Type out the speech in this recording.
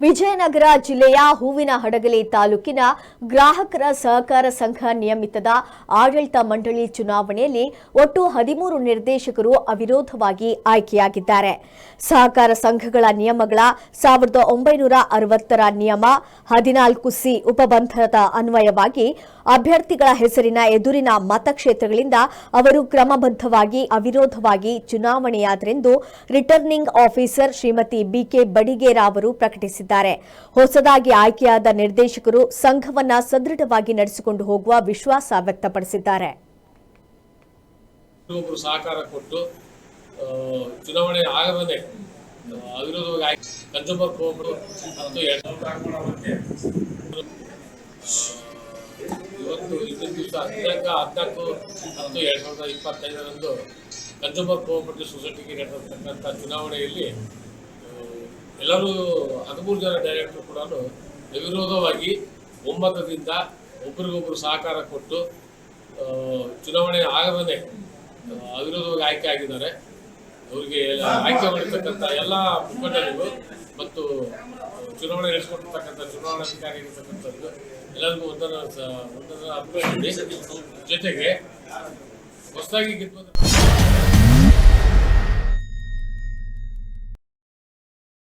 ವಿಜಯನಗರ ಜಿಲ್ಲೆಯ ಹೂವಿನ ಹಡಗಲಿ ತಾಲೂಕಿನ ಗ್ರಾಹಕರ ಸಹಕಾರ ಸಂಘ ನಿಯಮಿತದ ಆಡಳಿತ ಮಂಡಳಿ ಚುನಾವಣೆಯಲ್ಲಿ ಒಟ್ಟು ಹದಿಮೂರು ನಿರ್ದೇಶಕರು ಅವಿರೋಧವಾಗಿ ಆಯ್ಕೆಯಾಗಿದ್ದಾರೆ. ಸಹಕಾರ ಸಂಘಗಳ ನಿಯಮಗಳ ಸಾವಿರದ ಒಂಬೈನೂರ ಅರವತ್ತರ ನಿಯಮ, ಹದಿನಾಲ್ಕು ಸಿ ಉಪಬಂಧದ ಅನ್ವಯವಾಗಿ ಅಭ್ಯರ್ಥಿಗಳ ಹೆಸರಿನ ಎದುರಿನ ಮತಕ್ಷೇತ್ರಗಳಿಂದ ಅವರು ಕ್ರಮಬದ್ಧವಾಗಿ ಅವಿರೋಧವಾಗಿ ಚುನಾವಣೆಯಾದರೆಂದು returning officer Shrimati BK Badiger ಅವರು ಪ್ರಕಟಿಸಿದ್ದಾರೆ. ಹೊಸದಾಗಿ ಆಯ್ಕೆಯಾದ ನಿರ್ದೇಶಕರು ಸಂಘವನ್ನ ಸದೃಢವಾಗಿ ನಡೆಸಿಕೊಂಡು ಹೋಗುವ ವಿಶ್ವಾಸ ವ್ಯಕ್ತಪಡಿಸಿದ್ದಾರೆ. ಸಹಕಾರ ಕೊಟ್ಟು ಚುನಾವಣೆ ಆಗದೇ ಇವತ್ತು ಇದೊಂದು ದಿವಸ ಹದಿನಾಲ್ಕು ಹದಿನಾಲ್ಕು ಮತ್ತು ಎರಡು ಸಾವಿರದ ಇಪ್ಪತ್ತೈದರಂದು ಕನ್ಸೂಮರ್ ಕೋಆಪರೇಟಿವ್ ಸೊಸೈಟಿಗೆ ನಡೆದಿರ್ತಕ್ಕಂಥ ಚುನಾವಣೆಯಲ್ಲಿ ಎಲ್ಲರೂ ಹದಿಮೂರು ಜನ ಡೈರೆಕ್ಟರ್ ಕೂಡ ಅವಿರೋಧವಾಗಿ ಒಮ್ಮತದಿಂದ ಒಬ್ಬರಿಗೊಬ್ಬರು ಸಹಕಾರ ಕೊಟ್ಟು ಚುನಾವಣೆ ಆಗದೇ ಅವಿರೋಧವಾಗಿ ಆಯ್ಕೆ ಆಗಿದ್ದಾರೆ. ಅವರಿಗೆ ಆಯ್ಕೆ ಮಾಡಿರ್ತಕ್ಕಂಥ ಎಲ್ಲ ಮುಖಂಡರಿಗೂ ಮತ್ತು ಚುನಾವಣೆ ನಡೆಸಿಕೊಟ್ಟಿರ್ತಕ್ಕಂಥ ಚುನಾವಣಾಧಿಕಾರಿ ಇರತಕ್ಕಂಥದ್ದು ಎಲ್ಲರಿಗೂ ಒಂದನ್ನು ಒಂದರ ಅಭಿವೃದ್ಧಿ ಜೊತೆಗೆ ಹೊಸದಾಗಿ ಗೆದ್ದು